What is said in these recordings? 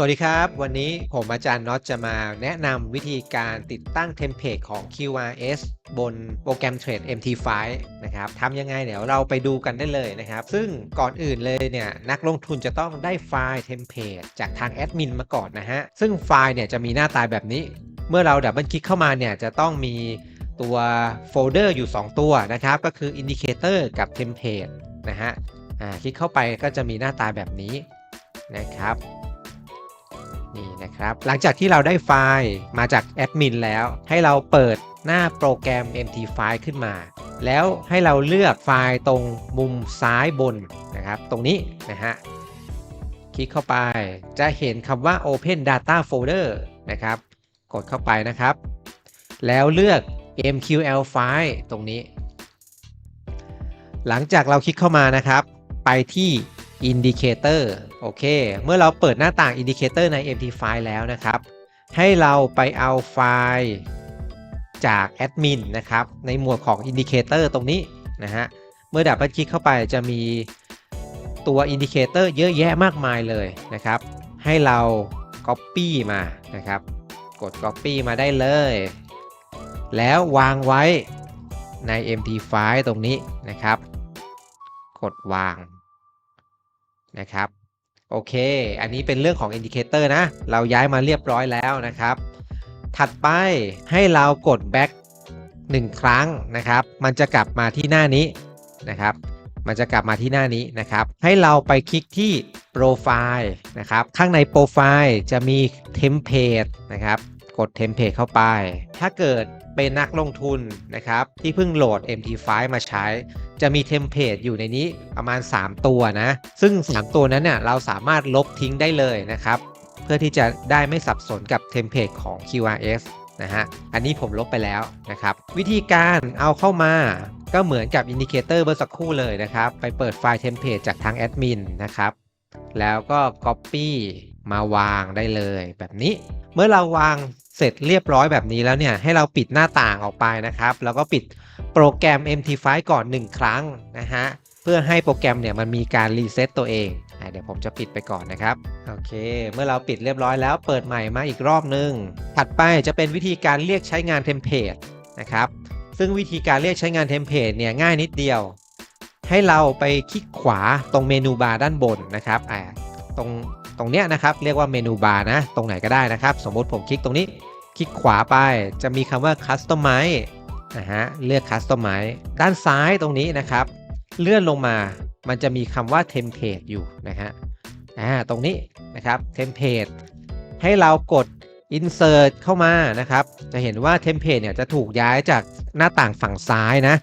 สวัสดีครับ วันนี้ผมอาจารย์น็อตจะมาแนะนำวิธีการติดตั้งเทมเพลตของ QRS บนโปรแกรม Trade MT5 นะครับทำยังไงเดี๋ยวเราไปดูกันได้เลยนะครับ ซึ่งก่อนอื่นเลยเนี่ยนักลงทุนจะต้องได้ไฟล์เทมเพลตจากทางแอดมินมาก่อนนะฮะ ซึ่งไฟล์เนี่ยจะมีหน้าตาแบบนี้ เมื่อเราดับเบิลคลิกเข้ามาเนี่ยจะต้องมีตัวโฟลเดอร์อยู่ 2 ตัวนะครับ ก็คือ Indicator กับ Template นะฮะอ่าคลิกเข้าไปก็จะมีหน้าตาแบบนี้นะครับ นี่นะครับ หลังจากที่เราได้ไฟล์มาจากแอดมินแล้ว ให้เราเปิดหน้าโปรแกรม MT5 ขึ้นมา แล้วให้เราเลือกไฟล์ตรงมุมซ้ายบนนะครับ ตรงนี้นะฮะ คลิกเข้าไป จะเห็นคำว่า Open Data Folder นะครับ กดเข้าไปนะครับ แล้วเลือก MQL file ตรงนี้ หลังจากเราคลิกเข้ามานะครับ ไปที่ Indicator โอเค เมื่อเราเปิดหน้าต่าง Indicator ใน MT5 แล้วนะครับ ให้เราไปเอาไฟล์จากแอดมินนะครับ ในหมวดของ Indicator ตรงนี้นะฮะ เมื่อดับเบิลคลิกเข้าไปจะมีตัว Indicator เยอะแยะมากมายเลยนะครับ ให้เรา Copy มานะครับ กด Copy มาได้เลย แล้ววางไว้ใน MT5 ตรงนี้นะครับ กดวาง นะครับโอเค อันนี้เป็นเรื่องของ Indicator นะ เราย้ายมาเรียบร้อยแล้วนะครับ ถัดไปให้เรากด back 1 ครั้งนะครับ มันจะกลับมาที่หน้านี้นะครับ มันจะกลับมาที่หน้านี้นะครับ ให้เราไปคลิกที่ Profile นะครับ ข้างใน Profile จะมี Template นะครับ กด Template เข้าไป ถ้าเกิดเป็นนักลงทุนนะครับ ที่เพิ่งโหลด MT5 มาใช้ จะมีเทมเพลตอยู่ในนี้ประมาณ 3 ตัวนะ ซึ่ง 3 ตัวนั้นเนี่ยเราสามารถลบทิ้งได้เลยนะครับ เพื่อที่จะได้ไม่สับสนกับเทมเพลตของ QRS นะฮะ อันนี้ผมลบไปแล้วนะครับ วิธีการเอาเข้ามาก็เหมือนกับอินดิเคเตอร์เบอร์สักครู่เลยนะครับ ไปเปิดไฟล์เทมเพลตจากทางแอดมินนะครับ แล้วก็ Copy มาวางได้เลยแบบนี้ เมื่อเราวางเสร็จเรียบร้อยแบบนี้แล้วเนี่ยให้เราปิดหน้าต่างออกไปนะครับ แล้วก็ปิดโปรแกรม MT5 ก่อน 1 ครั้งนะฮะเพื่อให้โปรแกรมเนี่ยมันมีการรีเซ็ตตัวเองเดี๋ยวผมจะปิดไปก่อนนะครับโอเค เมื่อเราปิดเรียบร้อยแล้วเปิดใหม่มาอีกรอบนึง ถัดไปจะเป็นวิธีการเรียกใช้งานเทมเพลตนะครับซึ่งวิธีการเรียกใช้งานเทมเพลตเนี่ยง่ายนิดเดียว ให้เราไปคลิกขวาตรงเมนูบาร์ด้านบนนะครับตรง ตรงเนี้ยนะครับเรียกว่าเมนูบาร์นะตรงไหนก็ได้นะครับ สมมติผมคลิกตรงนี้คลิกขวาไปจะมีคำว่า Customize นะฮะเลือก Customize ด้านซ้ายตรงนี้นะครับ เลื่อนลงมามันจะมีคำว่า Template อยู่นะฮะอ่าตรงนี้นะครับ Template ให้เรากด Insert เข้ามานะครับ จะเห็นว่า Template เนี่ยจะถูกย้ายจากหน้าต่างฝั่งซ้ายนะ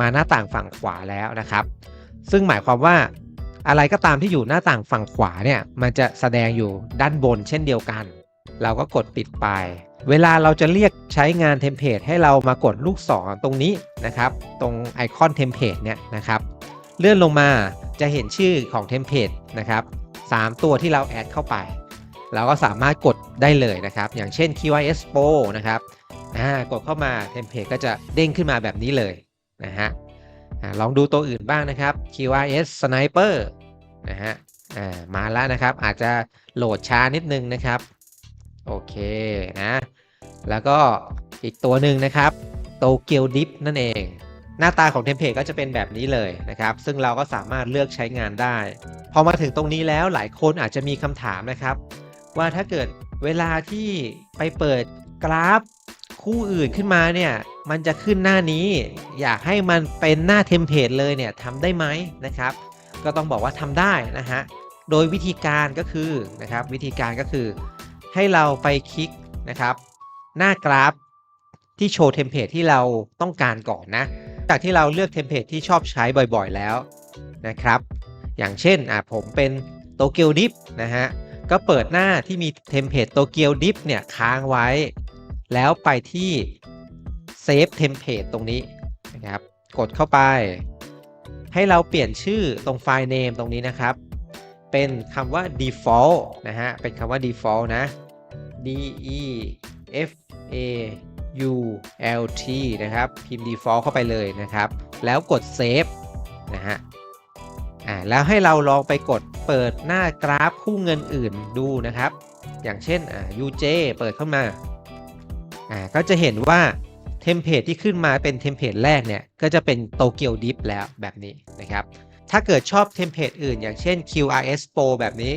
มาหน้าต่างฝั่งขวาแล้วนะครับ ซึ่งหมายความว่า อะไรก็ตามที่อยู่หน้าต่างฝั่งขวาเนี่ยมันจะแสดงอยู่ด้านบนเช่นเดียวกัน เราก็กดปิดไป เวลาเราจะเรียกใช้งานเทมเพลตให้เรามากดลูกศรตรงนี้นะครับ ตรงไอคอนเทมเพลตเนี่ยนะครับเลื่อนลงมาจะเห็นชื่อของเทมเพลตนะครับ3ตัวที่เราแอดเข้าไป เราก็สามารถกดได้เลยนะครับ อย่างเช่น QIS Pro นะครับกดเข้ามาเทมเพลตก็จะเด้งขึ้นมาแบบนี้เลยนะฮะลองดูตัวอื่นบ้างนะครับ QIS Sniper นะฮะอ่ามาแล้วนะครับ อาจจะโหลดช้านิดนึงนะครับ โอเคนะ แล้วก็อีกตัวหนึ่งนะครับโตเกียวดิฟนั่นเอง หน้าตาของเทมเพลตก็จะเป็นแบบนี้เลยนะครับ ซึ่งเราก็สามารถเลือกใช้งานได้ พอมาถึงตรงนี้แล้วหลายคนอาจจะมีคำถามนะครับ ว่าถ้าเกิดเวลาที่ไปเปิดกราฟคู่อื่นขึ้นมาเนี่ยมันจะขึ้นหน้านี้ อยากให้มันเป็นหน้าเทมเพลตเลยเนี่ยทำได้ไหมนะครับ ก็ต้องบอกว่าทำได้นะฮะ โดยวิธีการก็คือนะครับวิธีการก็คือ ให้เราไปคลิกนะครับ หน้ากราฟที่โชว์เทมเพลตที่เราต้องการก่อนนะ จากที่เราเลือกเทมเพลตที่ชอบใช้บ่อยๆแล้วนะครับ อย่างเช่นอะผมเป็นโตเกียวดิฟนะฮะก็เปิดหน้าที่มีเทมเพลตโตเกียวดิฟเนี่ยค้างไว้ แล้วไปที่เซฟเทมเพลตตรงนี้นะครับ กดเข้าไป ให้เราเปลี่ยนชื่อตรงไฟล์ name ตรงนี้นะครับ เป็นคำว่า default นะฮะ เป็นคำว่า default นะ d e f a u l t นะครับ พิมพ์ default เข้าไปเลยนะครับ แล้วกด save นะฮะอ่าแล้วให้เราลองไปกดเปิดหน้ากราฟคู่เงินอื่นดูนะครับ อย่างเช่นอ่า UJ เปิดเข้ามาอ่าก็จะเห็นว่า เทมเพลตที่ขึ้นมาเป็นเทมเพลตแรกเนี่ยก็จะเป็นโตเกียวดิฟแล้วแบบนี้นะครับ ถ้าเกิดชอบเทมเพลตอื่น อย่างเช่น QRS Pro แบบนี้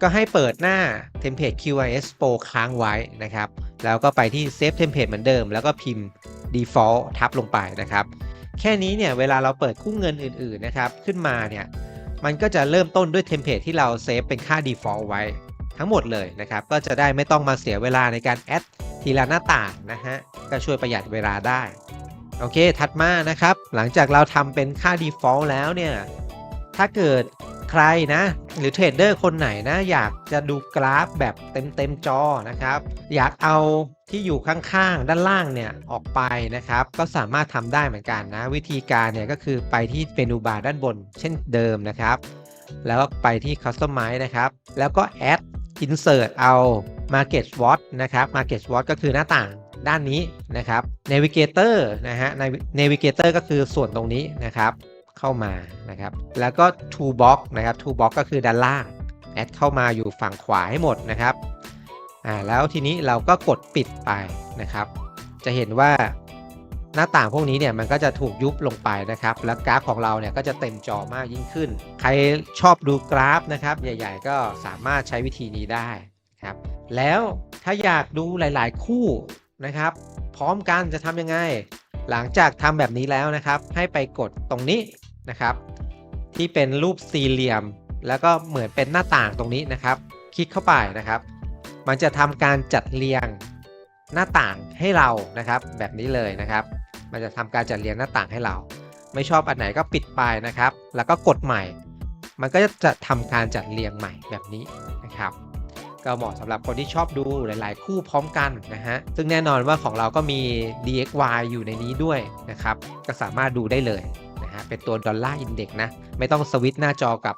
ก็ให้เปิดหน้าเทมเพลต QRS Pro ค้างไว้นะครับ แล้วก็ไปที่ Save Template เหมือนเดิม แล้วก็พิมพ์ Default ทับลงไปนะครับ แค่นี้เนี่ยเวลาเราเปิดคู่เงินอื่นๆนะครับขึ้นมาเนี่ยมันก็จะเริ่มต้นด้วยเทมเพลตที่เราเซฟเป็นค่า Default ไว้ทั้งหมดเลยนะครับ ก็จะได้ไม่ต้องมาเสียเวลาในการแอด ทีละหน้าต่างนะฮะก็ช่วยประหยัดเวลาได้ โอเค ถัดมานะครับ หลังจากเราทำเป็นค่า Default แล้วเนี่ย ถ้าเกิดใครนะ หรือเทรดเดอร์คนไหนนะ อยากจะดูกราฟแบบเต็มเต็มจอนะครับ อยากเอาที่อยู่ข้างๆ ด้านล่างเนี่ย ออกไปนะครับ ก็สามารถทำได้เหมือนกันนะ วิธีการเนี่ยก็คือไปที่เมนูบาร์ด้านบน เช่นเดิมนะครับ แล้วก็ไปที่ Customize นะครับ แล้วก็ Add Insert เอา Market Watch นะครับ Market Watch ก็คือหน้าต่างด้านนี้นะครับ Navigator นะฮะ Navigator ก็คือส่วนตรงนี้นะครับ เข้ามานะครับ แล้วก็ Toolbox นะครับ Toolbox ก็คือด้านล่างแอดเข้ามาอยู่ฝั่งขวาให้หมดนะครับอ่าแล้วทีนี้เราก็กดปิดไปนะครับ จะเห็นว่าหน้าต่างพวกนี้เนี่ยมันก็จะถูกยุบลงไปนะครับ แล้วกราฟของเราเนี่ยก็จะเต็มจอมากยิ่งขึ้น ใครชอบดูกราฟนะครับ ใหญ่ ๆ ก็สามารถใช้วิธีนี้ได้ครับ แล้วถ้าอยากดูหลาย ๆ คู่นะครับ พร้อมกันจะทำยังไง หลังจากทำแบบนี้แล้วนะครับ ให้ไปกดตรงนี้นะครับ ที่เป็นรูปสี่เหลี่ยม แล้วก็เหมือนเป็นหน้าต่างตรงนี้นะครับ คลิกเข้าไปนะครับ มันจะทำการจัดเรียงหน้าต่างให้เรานะครับ แบบนี้เลยนะครับ มันจะทำการจัดเรียงหน้าต่างให้เรา ไม่ชอบอันไหนก็ปิดไปนะครับ แล้วก็กดใหม่ มันก็จะทำการจัดเรียงใหม่แบบนี้นะครับ ก็เหมาะสำหรับคนที่ชอบดูหลาย ๆ คู่พร้อมกันนะฮะซึ่งแน่นอนว่าของเราก็มี DXY อยู่ในนี้ด้วยนะครับก็สามารถดูได้เลยนะฮะเป็นตัวดอลลาร์อินเด็กนะไม่ต้องสวิตช์หน้าจอกับ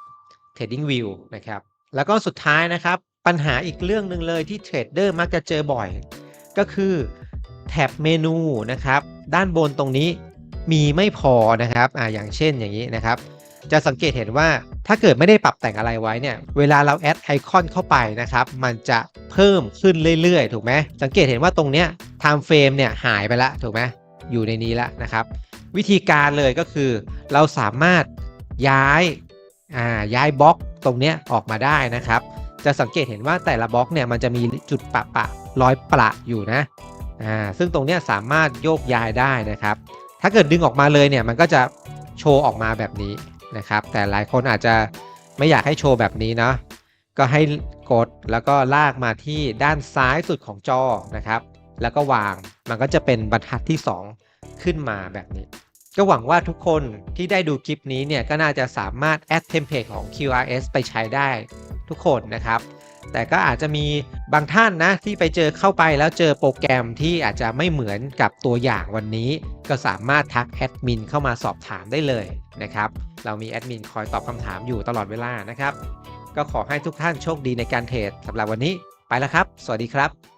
Trading View นะครับแล้วก็สุดท้ายนะครับปัญหาอีกเรื่องหนึ่งเลยที่เทรดเดอร์มักจะเจอบ่อย ก็คือแท็บเมนูนะครับด้านบนตรงนี้มีไม่พอนะครับอ่าอย่างเช่นอย่างนี้นะครับ จะสังเกตเห็นว่าถ้าเกิดไม่ได้ปรับแต่งอะไรไว้เนี่ยเวลาเราแอดไอคอนเข้าไปนะครับมันจะเพิ่มขึ้นเรื่อยๆ ถูกไหมสังเกตเห็นว่าตรงเนี้ย time frame เนี่ยหายไปละถูกไหมอยู่ในนี้แล้วนะครับ วิธีการเลยก็คือ เราสามารถย้ายอ่าย้ายบล็อกตรงเนี้ยออกมาได้นะครับ จะสังเกตเห็นว่าแต่ละบล็อกเนี่ยมันจะมีจุดปะปะรอยประอยู่นะอ่าซึ่งตรงเนี้ยสามารถโยกย้ายได้นะครับ ถ้าเกิดดึงออกมาเลยเนี่ยมันก็จะโชว์ออกมาแบบนี้ นะครับ แต่หลายคนอาจจะไม่อยากให้โชว์แบบนี้เนาะก็ให้กดแล้วก็ลากมาที่ด้านซ้ายสุดของจอนะครับ แล้วก็วางมันก็จะเป็นบรรทัดที่ 2 ขึ้นมาแบบนี้ ก็หวังว่าทุกคนที่ได้ดูคลิปนี้เนี่ยก็น่าจะสามารถแอดเทมเพลตของ QRS ไปใช้ได้ทุกคนนะครับ แต่ก็อาจจะมีบางท่านนะที่ไปเจอเข้าไปแล้วเจอโปรแกรมที่อาจจะไม่เหมือนกับตัวอย่างวันนี้ ก็สามารถทักแอดมินเข้ามาสอบถามได้เลยนะครับเรามีแอดมินคอยตอบคำถามอยู่ตลอดเวลานะครับ ก็ขอให้ทุกท่านโชคดีในการเทรดสำหรับวันนี้ไปแล้วครับ สวัสดีครับ